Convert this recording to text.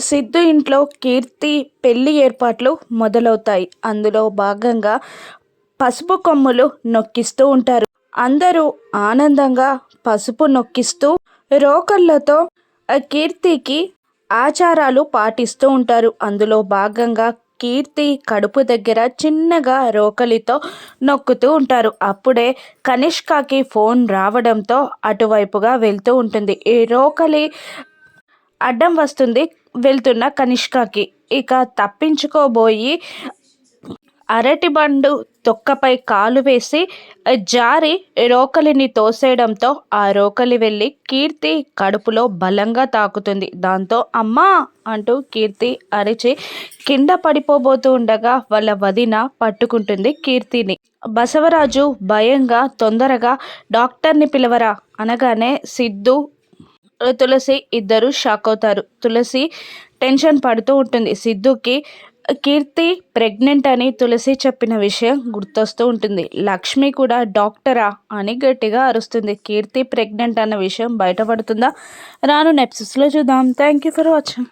సిద్ధు ఇంట్లో కీర్తి పెళ్ళి ఏర్పాట్లు మొదలవుతాయి. అందులో భాగంగా పసుపు కొమ్ములు నొక్కిస్తూ ఉంటారు. అందరూ ఆనందంగా పసుపు నొక్కిస్తూ రోకళ్ళతో కీర్తికి ఆచారాలు పాటిస్తూ ఉంటారు. అందులో భాగంగా కీర్తి కడుపు దగ్గర చిన్నగా రోకలితో నొక్కుతూ ఉంటారు. అప్పుడే కనిష్కకి ఫోన్ రావడంతో అటువైపుగా వెళ్తూ ఉంటుంది. ఈ రోకలి అడ్డం వస్తుంది వెళ్తున్న కనిష్కకి. ఇక తప్పించుకోబోయి అరటి బండు తొక్కపై కాలు వేసి జారి రోకలిని తోసేయడంతో ఆ రోకలి వెళ్ళి కీర్తి కడుపులో బలంగా తాకుతుంది. దాంతో అమ్మా అంటూ కీర్తి అరిచి కింద పడిపోబోతూ ఉండగా వాళ్ళ వదిన పట్టుకుంటుంది కీర్తిని. బసవరాజు భయంగా తొందరగా డాక్టర్ని పిలవరా? అనగానే సిద్ధు తులసి ఇద్దరు షాక్ అవుతారు. తులసి టెన్షన్ పడుతూ ఉంటుంది. సిద్ధుకి కీర్తి ప్రెగ్నెంట్ అని తులసి చెప్పిన విషయం గుర్తొస్తూ ఉంటుంది. లక్ష్మి కూడా డాక్టరా అని గట్టిగా అరుస్తుంది. కీర్తి ప్రెగ్నెంట్ అన్న విషయం బయటపడుతుందా? రాను నెప్సెస్లో చూద్దాం. Thank you for watching